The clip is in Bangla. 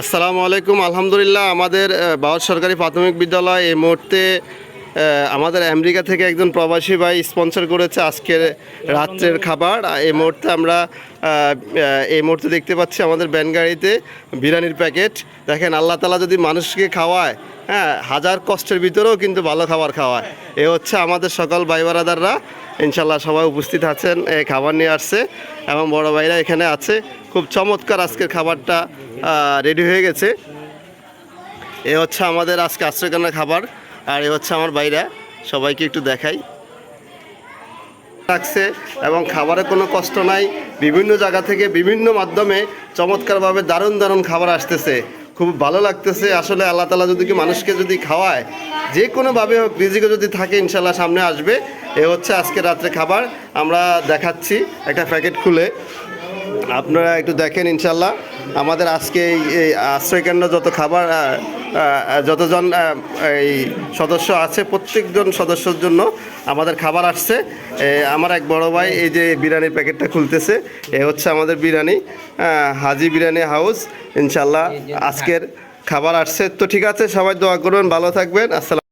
আসসালামু আলাইকুম। আলহামদুলিল্লাহ, আমাদের বাউর সরকারি প্রাথমিক বিদ্যালয় এই মুহূর্তে আমাদের আমেরিকা থেকে একজন প্রবাসী ভাই স্পন্সর করেছে আজকের রাত্রের খাবার। এই মুহূর্তে আমরা এই মুহূর্তে দেখতে পাচ্ছি আমাদের ব্যান গাড়িতে বিরিয়ানির প্যাকেট। দেখেন, আল্লাহ তালা যদি মানুষকে খাওয়ায় হ্যাঁ হাজার কষ্টের ভিতরেও কিন্তু ভালো খাবার খাওয়ায়। এ হচ্ছে আমাদের সকল ভাই বারাদাররা। ইনশাল্লাহ সবাই উপস্থিত আছেন এই খাবার নিয়ে আসছে এবং বড় ভাইরা এখানে আছে। খুব চমৎকার আজকের খাবারটা রেডি হয়ে গেছে। এ হচ্ছে আমাদের আজকে আশ্রয়কান্না খাবার, আর এ হচ্ছে আমার বাইরা সবাইকে একটু দেখাই। রাখছে এবং খাবারে কোনো কষ্ট নাই, বিভিন্ন জায়গা থেকে বিভিন্ন মাধ্যমে চমৎকারভাবে দারুণ দারুণ খাবার আসতেছে। খুব ভালো লাগতেছে, আসলে আল্লাহ তালা যদি কি মানুষকে যদি খাওয়ায়, যে কোনোভাবে হোক রিজিকে যদি থাকে ইনশাল্লাহ সামনে আসবে। এ হচ্ছে আজকে রাত্রে খাবার, আমরা দেখাচ্ছি একটা প্যাকেট খুলে। আপনারা একটু দেখেন ইনশাল্লাহ আমাদের আজকে এই আশ্রয়কেন্দ্র যত খাবার যতজন এই সদস্য আছে প্রত্যেকজন সদস্যর জন্য আমাদের খাবার আসছে। আমার এক বড় ভাই এই যে বিরিয়ানির প্যাকেটটা খুলতেছে এ হচ্ছে আমাদের বিরিয়ানি হাজি বিরিয়ানি হাউস। ইনশাল্লাহ আজকের খাবার আসছে। তো ঠিক আছে সবাই দোয়া করবেন ভালো থাকবেন। আসসালাম